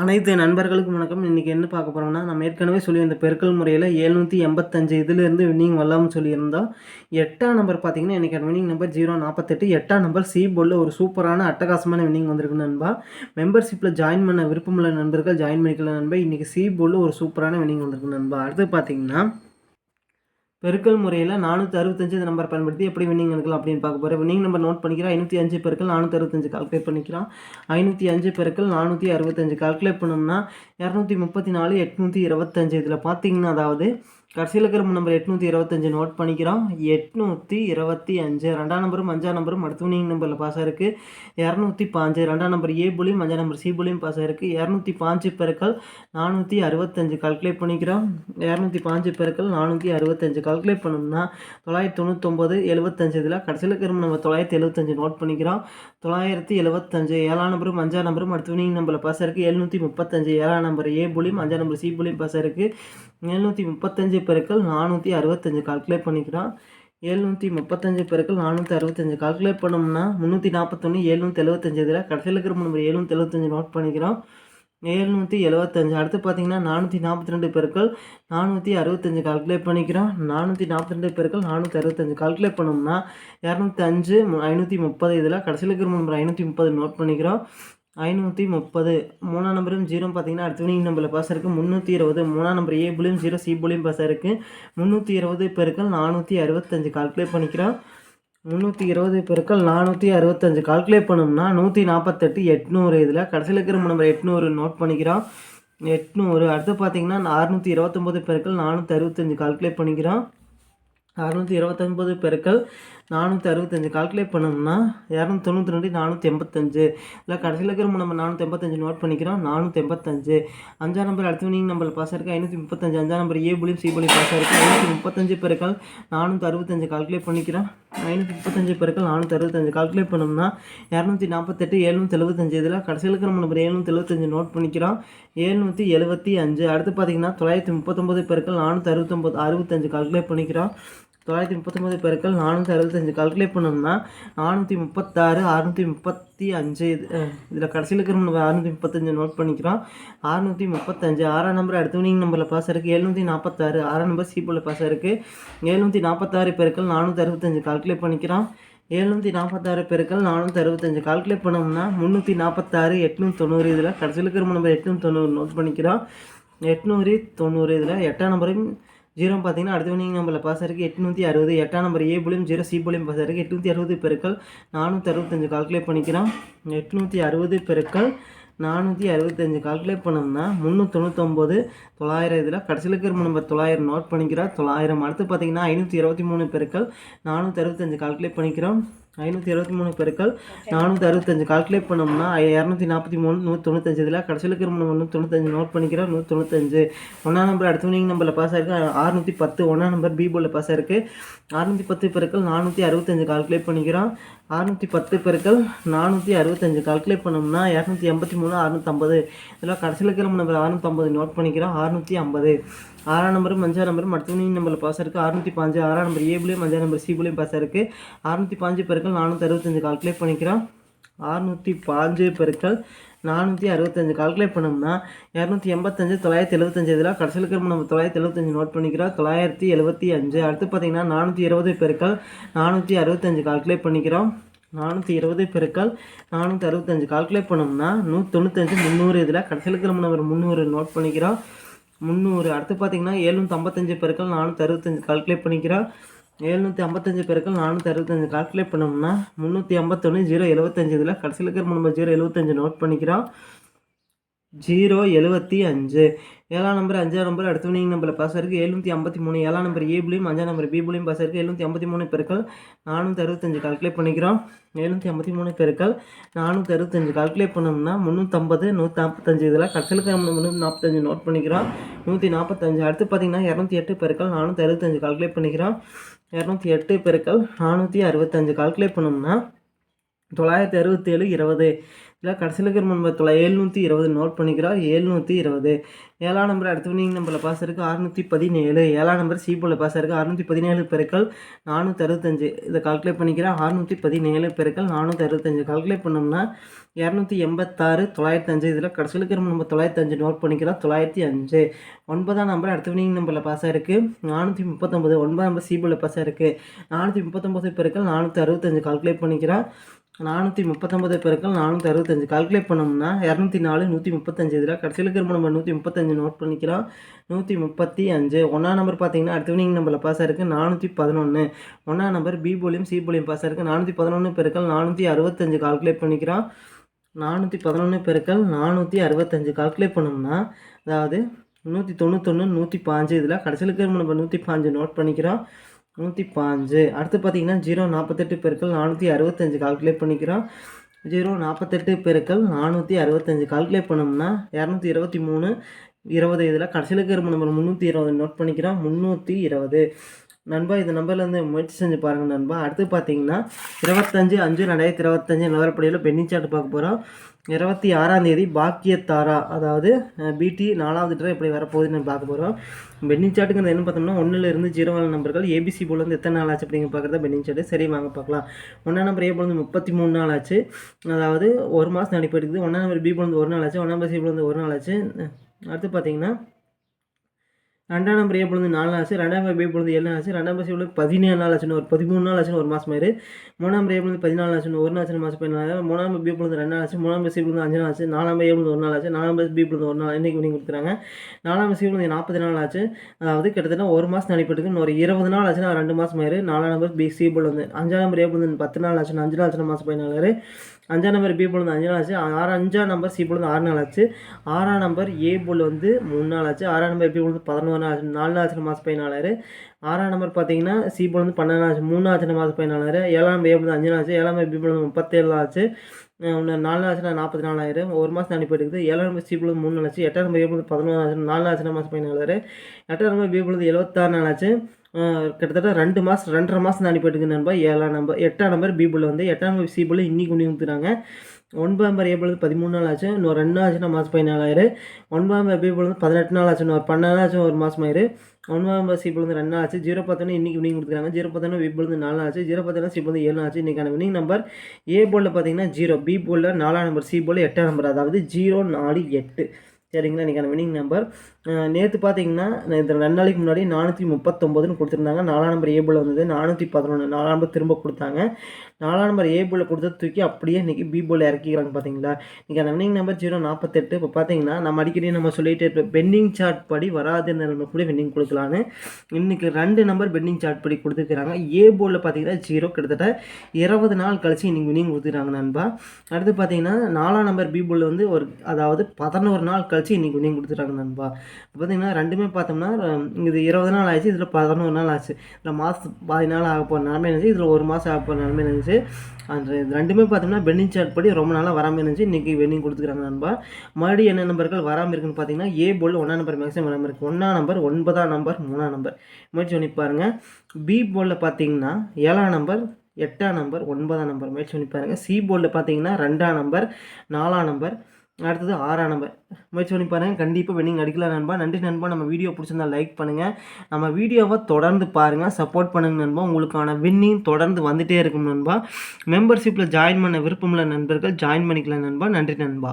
அனைத்து நண்பர்களுக்கும் வணக்கம். இன்றைக்கி என்ன பார்க்க போகிறோம்னா நம்ம ஏற்கனவே சொல்லியிருந்த பெருக்கல் முறையில் எழுநூற்றி எண்பத்தஞ்சு இதுலேருந்து வின்னிங் வரலாம்னு சொல்லியிருந்தோம். எட்டாம் நம்பர் பார்த்தீங்கன்னா எனக்கு வின்னிங் நம்பர் ஜீரோ நாற்பத்தெட்டு எட்டாம் நம்பர் சி போர்டில் ஒரு சூப்பரான அட்டகாசமான வின்னிங் வந்திருக்கு நண்பா. மெம்பர்ஷிப்பில் ஜாயின் பண்ண விருப்பமுள்ள நண்பர்கள் ஜாயின் பண்ணிக்கலாம் நண்பா. இன்றைக்கி சி போர்டில் ஒரு சூப்பரான வின்னிங் வந்திருக்கு நண்பா. அடுத்து பார்த்தீங்கன்னா பெருக்கல் முறையில் நானூற்றி அறுபத்தஞ்சு இந்த நம்பர் பயன்படுத்தி எப்படி வின்னிங் எடுக்கலாம் அப்படின்னு பார்க்க போகிறேன் வின்னிங் நம்பர் நோட் பண்ணிக்கிறோம் ஐநூற்றி அஞ்சு பெருக்கள் நானூற்றி அறுபத்தஞ்சு கால்குலேட் பண்ணிக்கிறோம் ஐநூற்றி அஞ்சு பெருக்கள் நானூற்றி அறுபத்தஞ்சு கால்குலேட் பண்ணோம்னா இரநூத்தி முப்பத்தி நாலு எட்நூற்றி இருபத்தஞ்சு. இதில் பார்த்தீங்கன்னா அதாவது கடைசியில் இருக்கிற நம்பர் எட்நூற்றி இருபத்தஞ்சு நோட் பண்ணிக்கிறோம். எட்நூற்றி இருபத்தி அஞ்சு. ரெண்டாம் நம்பரும் அஞ்சாம் நம்பரும் அடுத்த நம்பரில் பாஸ் ஆயிருக்கு. இரநூத்தி பாஞ்சு. ரெண்டாம் நம்பர் ஏ புலியும் அஞ்சாம் நம்பர் சி புலியும் பாஸ் ஆயிருக்கு. இரநூத்தி பாஞ்சு பெருக்கள் நானூற்றி அறுபத்தஞ்சு. கால்குலேட் பண்ணிக்கிறோம். இரநூத்தி பாஞ்சு பெருக்கள் நானூற்றி அறுபத்தஞ்சு. கால்குலேட் பண்ணோம்னா தொள்ளாயிரத்தி தொண்ணூத்தொம்பது எழுபத்தஞ்சு இதில் கடைசியில் இருக்கிற நம்ம தொள்ளாயிரத்தி எழுபத்தஞ்சு நோட் பண்ணிக்கிறோம். தொள்ளாயிரத்தி எழுபத்தஞ்சு ஏழாம் நம்பரும் அஞ்சாம் நம்பரும் அடுத்த நம்பரில் பாஸ் ஆயிருக்கு. எழுநூற்றி முப்பத்தஞ்சு. ஏழாம் நம்பர் ஏ புலியும் அஞ்சாம் நம்பர் சி புலியும் பாஸ் ஆயிருக்கு. எழுநூற்றி முப்பத்தஞ்சு பெருக்கள் நானூற்றி அறுபத்தஞ்சு கால்குலேட் பண்ணிக்கிறோம். எழுநூற்றி முப்பத்தஞ்சு பெருக்கள் நானூற்றி அறுபத்தஞ்சு கால்குலேட் பண்ணோம்னா முந்நூற்றி நாற்பத்தொன்று எழுநூற்றி எழுபத்தஞ்சு இதில் கடைசியில் இருக்கிற நம்பர் எழுநூற்றி எழுபத்தஞ்சு நோட் பண்ணிக்கிறோம். எழுநூற்றி எழுபத்தஞ்சு அடுத்து பார்த்தீங்கன்னா நானூற்றி நாற்பத்தி ரெண்டு பெருக்கள் நானூற்றி அறுபத்தஞ்சு கால்குலேட் பண்ணிக்கிறோம். நானூற்றி நாற்பத்தி ரெண்டு பெருக்கள் நானூற்றி அறுபத்தஞ்சு கால்குலேட் பண்ணோம்னா இரநூத்தி அஞ்சு ஐநூற்றி முப்பது இதில் கடைசியில் இருக்கிற நம்பர் ஐநூற்றி முப்பது நோட் பண்ணிக்கிறோம். ஐநூற்றி முப்பது. மூணாம் நம்பரும் ஜீரோ பார்த்தீங்கன்னா அடுத்த வினிங் நம்பரில் பாஸ் இருக்குது முந்நூற்றி இருபது. மூணாம் நம்பர் ஏ புள்ளியும் ஜீரோ சி புள்ளியும் பாஸ் இருக்குது முந்நூற்றி இருபது பெருக்கள் நானூற்றி அறுபத்தஞ்சு. கால்குலேட் பண்ணிக்கிறோம். முந்நூற்றி இருபது பெருக்கள் நானூற்றி அறுபத்தஞ்சு. கால்குலேட் பண்ணோம்னா நூற்றி நாற்பத்தெட்டு எட்நூறு. இதில் கடைசியில் இருக்கிற நம்பர் எட்நூறு நோட் பண்ணிக்கிறோம். எட்நூறு. அடுத்து பார்த்தீங்கன்னா அறுநூற்றி இருபத்தொம்போது பெருக்கள் நானூற்றி அறுபத்தஞ்சு. கால்குலேட் பண்ணிக்கிறோம். அறுநூற்றி இருபத்தொன்பது பெருக்கள் நானூற்றி அறுபத்தஞ்சு கால்குலேட் பண்ணோம்னா இரநூத்தி தொண்ணூற்றி ரெண்டு நானூற்றி எண்பத்தஞ்சு. இல்லை கடைசியில் இருக்கிற நம்ம நானூற்றி எண்பத்தஞ்சு நோட் பண்ணிக்கிறோம். நானூற்றி எண்பத்தஞ்சு. அஞ்சாம் நம்பர் அடுத்த வினிங் நம்பர் பாஸ் இருக்குது ஐநூற்றி முப்பத்தஞ்சு. அஞ்சாம் நம்பர் ஏ புலியும் சி புலியும் பாஸ் இருக்குது ஐநூற்றி முப்பத்தஞ்சு பெருக்கள் நானூற்றி அறுபத்தஞ்சு கால்குலேட் பண்ணிக்கிறோம். ஐநூற்றி முப்பத்தஞ்சு பெருக்கள் நானூற்றி அறுபத்தஞ்சு கால்குலேட் பண்ணோம்னா இரநூத்தி நாற்பத்தெட்டு எழுநூற்றி எழுபத்தஞ்சு. இதில் கடைசியில் இருக்கிற நம்பர் எழுநூற்றி எழுபத்தஞ்சு நோட் பண்ணிக்கிறோம். எழுநூற்றி எழுபத்தி அஞ்சு. அடுத்து பார்த்தீங்கன்னா தொள்ளாயிரத்தி முப்பத்தொம்பது பெருக்கள் நானூற்றி அறுபத்தொம்பது அறுபத்தஞ்சு கால்குலேட் பண்ணிக்கிறோம். தொள்ளாயிரத்தி முப்பத்தொம்பது பெருக்கள் நானூற்றி அறுபத்தஞ்சு. கால்குலேட் பண்ணோம்னா நானூற்றி முப்பத்தாறு அறுநூற்றி முப்பத்தி அஞ்சு. இது இதில் கடைசியில் இருக்கிற நம்ம அறுநூற்றி முப்பத்தஞ்சு நோட் பண்ணிக்கிறோம். அறுநூற்றி முப்பத்தஞ்சு. ஆறாம் நம்பர் அடுத்தவனிங் நம்பரில் பாஸ் இருக்குது எழுநூற்றி நாற்பத்தாறு ஆறாம் நம்பர் சீப்பில் பாஸ் இருக்குது எழுநூற்றி நாற்பத்தாறு பெருக்கள் நானூற்றி அறுபத்தஞ்சு. கால்குலேட் பண்ணிக்கிறோம். எழுநூற்றி நாற்பத்தாறு பெருக்கள் நானூற்றி அறுபத்தஞ்சு. கால்குலேட் பண்ணோம்னா முந்நூற்றி நாற்பத்தாறு எட்நூற்றி தொண்ணூறு. இதில் கடைசியில் இருக்கிற நம்பர் எட்நூற்றி தொண்ணூறு நோட் பண்ணிக்கிறோம். எட்நூறு தொண்ணூறு. இதில் எட்டாம் நம்பரையும் ஜீரோ பார்த்தீங்கன்னா அடுத்த வினிங் நம்பரில் பாஸ் இருக்குது எட்நூற்றி அறுபது. எட்டாம் நம்பர் ஏ புள்ளியும் ஜீரோ சி புலியும் பாஸ் இருக்குது எட்நூற்றி அறுபது பெருக்கள் நானூற்றி அறுபத்தஞ்சு கால்குலேட் பண்ணிக்கிறோம். எட்நூற்றி அறுபது பெருக்கள் நானூற்றி அறுபத்தஞ்சு கால்குலேட் பண்ணோம்னா முந்நூற்றொண்ணூத்தொம்பது தொள்ளாயிரம் இதில் கடைசியில் இருக்கிற நம்பர் தொள்ளாயிரம் நோட் பண்ணிக்கிறோம். தொள்ளாயிரம் அடுத்து பார்த்தீங்கன்னா ஐநூற்றி இருபத்தி மூணு பெருக்கள் நானூற்றி அறுபத்தஞ்சு கால்குலேட் பண்ணிக்கிறோம். ஐநூற்றி இருபத்தி மூணு பெருக்கள் நானூற்றி அறுபத்தஞ்சு கால்குலேட் பண்ணோம்னா இரநூத்தி நாற்பத்தி மூணு நூற்றி தொண்ணூத்தஞ்சு இதில் கடைசியில் இருக்கிற நம்ம நூற்றி தொண்ணூத்தஞ்சு நோட் பண்ணிக்கிறோம் நூற்றி தொண்ணூத்தஞ்சு ஒன்றாம் நம்பர் அடுத்த வினிங் நம்பரில் பாஸ் ஆயிருக்கு. அறுநூற்றி பத்து ஒன்றாம் நம்பர் பி போர்டில் பாஸ் ஆயிருக்கு. அறுநூற்றி பத்து பெருக்கள் நானூற்றி அறுபத்தஞ்சு கால்குலேட் பண்ணிக்கிறோம். அறுநூற்றி பத்து பெருக்கள் நானூற்றி அறுபத்தஞ்சு கால்குலேட் பண்ணோம்னா இரநூத்தி எண்பத்தி மூணு அறுநூற்றம்பது இதில் கடைசியில் இருக்கிற நம்பர் அறுநூற்றம்பது நோட் பண்ணிக்கிறோம். அறுநூற்றி ஐம்பது. ஆறாம் நம்பரும் அஞ்சாம் நம்பரும் அடுத்த வினிங் நம்பரில் பாஸ் இருக்குது அறுநூற்றி பாஞ்சு ஆறாம் நம்பர் ஏ அஞ்சாம் நம்பர் சி பாஸ் இருக்குது அறுநூற்றி பாஞ்சு பெருக்கள் நானூற்றி அறுபத்தஞ்சு கால்குலேட் பண்ணிக்கிறோம். அறுநூற்றி பாஞ்சு பெருக்கள் நானூற்றி அறுபத்தஞ்சு கால்குலேட் பண்ணோம்னா இரநூத்தி எண்பத்தஞ்சு தொள்ளாயிரத்தி எழுபத்தஞ்சு இதில் கடைசியில் இருக்கிற நம்ம தொள்ளாயிரத்தி எழுபத்தஞ்சு நோட் பண்ணிக்கிறோம். தொள்ளாயிரத்தி எழுபத்தி அஞ்சு. அடுத்து பார்த்தீங்கன்னா நானூற்றி இருபது பெருக்கள் நானூற்றி அறுபத்தஞ்சு கால்குலேட் பண்ணிக்கிறோம். நானூற்றி இருபது பெருக்கள் நானூற்றி அறுபத்தஞ்சு கால்குலேட் பண்ணோம்னா நூற்றி தொண்ணூத்தஞ்சு முந்நூறு இதில் கடைசியில் இருக்கிற நம்ம முந்நூறு நோட் பண்ணிக்கிறோம். முந்நூறு. அடுத்து பார்த்தீங்கன்னா எழுநூற்றி ஐம்பத்தஞ்சு பெருக்கள் நானூற்றி அறுபத்தஞ்சு கால்குலேட் பண்ணிக்கிறோம். எழுநூற்றி ஐம்பத்தஞ்சு பெருக்கள் நானூற்றி அறுபத்தஞ்சு கால்குலேட் பண்ணோம்னா முந்நூற்றி ஐம்பத்தொன்று ஜீரோ எழுபத்தஞ்சு இதில் கடைசியில் இருக்கிற நம்ம ஜீரோ எழுபத்தஞ்சு நோட் பண்ணிக்கிறோம். ஜீரோ எழுபத்தி அஞ்சு. ஏழாம் நம்பர் அஞ்சாம் நம்பர் அடுத்த வினிங் நம்பரில் பாஸ் இருக்குது எழுநூற்றி ஐம்பத்தி மூணு. ஏழாம் நம்பர் ஏ அஞ்சாம் நம்பர் பி புலியும் பாஸ் இருக்குது எழுநூற்றி ஐம்பத்தி மூணு பெருக்கள் நானூற்றி அறுபத்தஞ்சு கால்குலேட் பண்ணிக்கிறோம். எழுநூற்றி ஐம்பத்தி மூணு பெருக்கள் நானூற்றி அறுபத்தஞ்சு கால்குலேட் பண்ணோம்னா முந்நூற்றம்பது நூற்றி நாற்பத்தஞ்சு இதில் கடைசியில் நம்ம முந்நூற்றி நாற்பத்தஞ்சு நோட் பண்ணிக்கிறோம். நூற்றி நாற்பத்தஞ்சு. அடுத்து பார்த்தீங்கன்னா இரநூத்தி எட்டு பெருக்கள் நானூற்றி அறுபத்தஞ்சு கால்குலேட் பண்ணிக்கிறோம். இரநூத்தி எட்டு பெருக்கள் நானூற்றி அறுபத்தஞ்சு. கால்குலேட் பண்ணோம்னா தொள்ளாயிரத்தி அறுபத்தேழு இருபது. இல்லை கடைசியில் இருக்கிற நம்பர் தொலை எழுநூற்றி இருபது நோட் பண்ணிக்கிறோம் எழுநூற்றி இருபது. ஏழாம் நம்பர் அடுத்த வினிங் நம்பரில் பாஸ் இருக்குது அறுநூற்றி பதினேழு. ஏழாம் நம்பர் சி போல் பாஸ் இருக்குது அறுநூற்றி பதினேழு பெருக்கள் நானூற்றி அறுபத்தஞ்சு. இதை கால்குலேட் பண்ணிக்கிறேன். அறுநூற்றி பதினேழு பெருக்கள் நானூற்றி அறுபத்தஞ்சு. கால்குலேட் பண்ணோம்னா இரநூத்தி எண்பத்தாறு தொள்ளாயிரத்தி அஞ்சு. இதில் கடைசியில் இருக்கிற நம்ம தொள்ளாயிரத்தி அஞ்சு நோட் பண்ணிக்கிறோம் தொள்ளாயிரத்தி அஞ்சு. ஒன்பதாம் நம்பர் அடுத்த வினிங் நம்பரில் பாஸ் இருக்குது நானூற்றி முப்பத்தொம்பது ஒன்பதாம் நம்பர் சி பாஸாக பாஸ் இருக்குது நானூற்றி முப்பத்தொம்பது பெருக்கள் நானூற்றி அறுபத்தஞ்சு. கால்குலேட் பண்ணிக்கிறோம் நானூற்றி முப்பத்தொம்பது பெருக்கள் நானூற்றி அறுபத்தஞ்சு. கால்குலேட் பண்ணோம்னா இரநூத்தி நாலு நூற்றி முப்பத்தஞ்சு இதில் கடைசியில் இருக்கிற நம்ம நூற்றி முப்பத்தஞ்சு நோட் பண்ணிக்கிறோம். நூற்றி முப்பத்தி அஞ்சு. ஒன்றா நம்பர் பார்த்தீங்கன்னா அடுத்த வினிங் நம்பரில் பாஸ் இருக்குது நானூற்றி பதினொன்று ஒன்றா நம்பர் பி போலியும் சி போலியும் பாஸ் இருக்குது நானூற்றி பதினொன்று பெருக்கள் நானூற்றி அறுபத்தஞ்சு கால்குலேட் பண்ணிக்கிறோம். நானூற்றி பதினொன்று பெருக்கள் நானூற்றி அறுபத்தஞ்சு கால்குலேட் பண்ணோம்னா அதாவது நூற்றி தொண்ணூத்தொன்று நூற்றி பாஞ்சு இதில் கடைசியில் இருக்கிற நம்ம நூற்றி பாஞ்சு நோட் பண்ணிக்கிறோம். நூற்றி பாஞ்சு அடுத்து பார்த்தீங்கன்னா ஜீரோ நாற்பத்தெட்டு பெருக்கள் நானூற்றி அறுபத்தஞ்சு கால்குலேட் பண்ணிக்கிறோம். ஜீரோ நாற்பத்தெட்டு பெருக்கள் நானூற்றி அறுபத்தஞ்சு கால்குலேட் பண்ணோம்னா இரநூத்தி இருபத்தி மூணு இருபது. இதில் கடைசியில் இருக்கிற நம்பர் முந்நூற்றி இருபது நோட் பண்ணிக்கிறோம். முந்நூற்றி இருபது. நண்பா இந்த நம்பர்லேருந்து முயற்சி செஞ்சு பாருங்கள் நண்பா. அடுத்து பார்த்தீங்கன்னா இருபத்தஞ்சு அஞ்சு ரெண்டாயிரத்தி இருபத்தஞ்சு நிலவரப்படியில் பென்னி சார்ட் பார்க்க போகிறோம் இருபத்தி ஆறாம் தேதி பாக்கியத்தாரா அதாவது பிடி நாலாவது ட்ரா எப்படி வரப்போகுதுன்னு பார்க்க போகிறோம் பென்னிங் சார்ட்டுங்கிறது என்ன பார்த்தோம்னா ஒன்றிலிருந்து ஜீரோ நம்பர்கள் ஏபிசி போலேருந்து எத்தனை நாள் ஆச்சு அப்படிங்க பார்க்குறத பென்னிங் சார்ட்டு சரி வாங்க பார்க்கலாம். ஒன்றாம் நம்பர் ஏ போலேருந்து முப்பத்தி மூணு நாள் ஆச்சு. அதாவது ஒரு மாதம் நடைபெறுது. ஒன்றாம் நம்பர் பி போலேருந்து ஒரு நாள் ஆச்சு. ஒன்றாம் நம்பர் சி போலேருந்து ஒரு நாள் ஆச்சு. அடுத்து பார்த்தீங்கன்னா ரெண்டாம் நம்பர் ஏ பொழுது நாலு ஆச்சு ரெண்டாம் நம்பர் பே பொழுது ஏழு ஆச்சு ரெண்டாம் நம்பர் சி பொழுது பதினேழு நாள் ஆச்சுன்னு ஒரு பதிமூணு நாள் ஆச்சுன்னு ஒரு மாதம் ஆயிரு. மூணாம் நம்பர் ஏ பொழுது பதினாலு ஆச்சுன்னு ஒரு நாள் ஆச்சு மாதம் பதினாலு. மூணாம் நம்பர் பி பொழுது ரெண்டு நாள் ஆச்சு மூணாம் நம்பர் சி பொழுது அஞ்சு நாள் ஆச்சு நாலாம் நம்பர் ஏ பொழுது ஒரு நாள் ஆச்சு நாலாம் நம்பர் பி பொழுது ஒரு நாள் இன்னைக்கு நீங்கள் கொடுத்துறாங்க. நாலாம் நம்பர் சி பொழுது நாற்பது நாள் ஆச்சு. அதாவது கிட்டத்தட்ட ஒரு மாதம் நடைபெற்றுக்கு இன்னும் ஒரு இருபது நாள் ஆச்சுன்னா ரெண்டு மாதம் ஆயிரு. நாலாம் நம்பர் பி சி பொழுது அஞ்சாம் நம்பர் ஏ பொழுது பத்து நாள் ஆச்சுன்னு அஞ்சு நாள் ஆச்சுன்னா மாதம் பதினாலு அஞ்சாம் நம்பர் பி பொழுது அஞ்சு நாள் ஆச்சு. ஆறு அஞ்சாம் நம்பர் சி பொழுது ஆறு நாள் ஆச்சு. ஆறாம் நம்பர் ஏ போல் வந்து மூணு நாள் ஆச்சு. ஆறாம் நம்பர் பி வந்து பதினோரு நாள் ஆச்சு. நாலு நாள் ஆச்சு மாதம் பதினாலாயிரம். ஆறாம் நம்பர் பார்த்தீங்கன்னா சி போல் வந்து பன்னெண்டு ஆச்சு. மூணு ஆச்சு மாதம் பதினாலாயிரம். ஏழாம் நம்பர் ஏ பொழுது அஞ்சு நாள் ஆச்சு. ஏழாம் நம்பர் பி பொழுது முப்பத்தேழு ஆச்சு. ஒன்று நாலு ஆச்சுன்னா நாற்பத்தி நாலாயிரம் ஒரு மாதம் அனுப்பி எடுக்குது ஏழாம் நம்பர் சி பொழுது மூணு நாள் ஆச்சு. எட்டாம் நம்பர் ஏ பொழுது பதினொன்று ஆச்சு நாலு ஆச்சுன்னா மாதம் பதினாலாயிரம். எட்டாம் நம்பர் பி பொழுது எழுபத்தாறு நாள் ஆச்சு. கிட்டத்தட்ட ரெண்டு மாதம் ரெண்டரை மாதம் தான் அனுப்பிட்டுருக்கு நண்பா. ஏழாம் நம்பர் எட்டாம் நம்பர் பி வந்து எட்டாம் நம்பர் சி புல் இன்னி கொண்டு கொடுத்துறாங்க ஒன்பதாம் நம்பர் ஏ வந்து பதிமூணு நாள் ஆச்சு. இன்னும் ரெண்டு நாள் ஆச்சுன்னா மாதம் பதினாலாயிரு ஒன்பதாம் நம்பர் பி வந்து பதினெட்டு நாள் ஆச்சு. ஒரு பன்னெண்டு நாள் ஆச்சு ஒரு மாதம் ஆயிரு. ஒன்பதாம் நம்பர் சி வந்து ரெண்டு நாள் ஆச்சு. ஜீரோ பத்தொன்னு இன்னைக்கு வினிங் கொடுத்துருக்காங்க ஜீரோ பத்தொன்னு பி வந்து நாலு ஆச்சு. ஜீரோ பத்தொன்னு சி வந்து ஏழு ஆச்சு. இன்றைக்கான வினிங் நம்பர் ஏ போலில் பார்த்தீங்கன்னா ஜீரோ. பி போலில் நாலாம் நம்பர் சி எட்டாம் நம்பர் அதாவது ஜீரோ நாலு எட்டு. சரிங்களா? இன்றைக்கான வினிங் நம்பர் நேற்று பார்த்தீங்கன்னா இந்த ரெண்டு நாளைக்கு முன்னாடி நானூற்றி முப்பத்தொம்போதுன்னு கொடுத்துருந்தாங்க. நாலாம் நம்பர் ஏபிள் வந்தது. நானூற்றி பதினொன்று நாலாம் நம்பர் திரும்ப கொடுத்தாங்க. நாலாம் நம்பர் ஏபிளில் கொடுத்து தூக்கி அப்படியே இன்றைக்கி பி போல் இறக்கிக்கிறாங்க பார்த்தீங்களா இன்றைக்கி அந்த வினிங் நம்பர் ஜீரோ நாற்பத்தெட்டு இப்போ பார்த்தீங்கன்னா நம்ம அடிக்கடி நம்ம சொல்லிட்டு இருப்போம் பெண்டிங் சார்ட் படி வராது நம்ம கூட பெண்டிங் கொடுக்கலான்னு. இன்றைக்கி ரெண்டு நம்பர் பெண்டிங் சார்ட் படி கொடுத்துருக்குறாங்க. ஏ போலில் பார்த்தீங்கன்னா ஜீரோ கிட்டத்தட்ட இருபது நாள் கழிச்சு இன்றைக்கி வினிங் கொடுத்துருக்காங்க நண்பா. அடுத்து பார்த்தீங்கன்னா நாலாம் நம்பர் பி போலில் வந்து ஒரு அதாவது பதினோரு நாள் கழிச்சு வச்சு இன்றைக்கி வினிங் கொடுத்துருக்காங்க நண்பா. பார்த்தீங்கன்னா ரெண்டுமே பார்த்தோம்னா இது இருபது நாள் ஆச்சு இதில் பதினோரு நாள் ஆச்சு. இதில் மாதம் பாதி நாள் ஆக போகிற நிலமை இருந்துச்சு இதில் ஒரு மாதம் ஆக போகிற நிலமை இருந்துச்சு. அந்த ரெண்டுமே பார்த்தோம்னா பென்னிங் சார்ட் படி ரொம்ப நாளாக வராமல் இருந்துச்சு. இன்றைக்கி வெண்ணிங் கொடுத்துக்கிறாங்க நண்பா. மறுபடியும் என்ன நம்பர்கள் வராமல் இருக்குன்னு பார்த்தீங்கன்னா ஏ போல் ஒன்றாம் நம்பர் மேக்ஸிமம் வராமல் இருக்குது ஒன்றா நம்பர் ஒன்பதாம் நம்பர் மூணாம் நம்பர் முயற்சி பண்ணி பாருங்கள் பி போலில் பார்த்தீங்கன்னா ஏழாம் நம்பர் எட்டாம் நம்பர் ஒன்பதாம் நம்பர் முயற்சி பண்ணி பாருங்கள் சி போர்டில் பார்த்தீங்கன்னா ரெண்டாம் நம்பர் நாலாம் நம்பர் அடுத்தது ஆறாம் நம்பர் முயற்சி பண்ணி பாருங்கள் கண்டிப்பாக வெண்ணிங் அடிக்கலாம் நண்பா. நன்றி நண்பா. நம்ம வீடியோ பிடிச்சிருந்தா லைக் பண்ணுங்கள் நம்ம வீடியோவை தொடர்ந்து பாருங்கள் சப்போர்ட் பண்ணுங்கள் நண்பா. உங்களுக்கான வின்னிங் தொடர்ந்து வந்துகிட்டே இருக்கும் நண்பா. மெம்பர்ஷிப்பில் ஜாயின் பண்ண விருப்பமுள்ள நண்பர்கள் ஜாயின் பண்ணிக்கலாம் நண்பா. நன்றி நண்பா.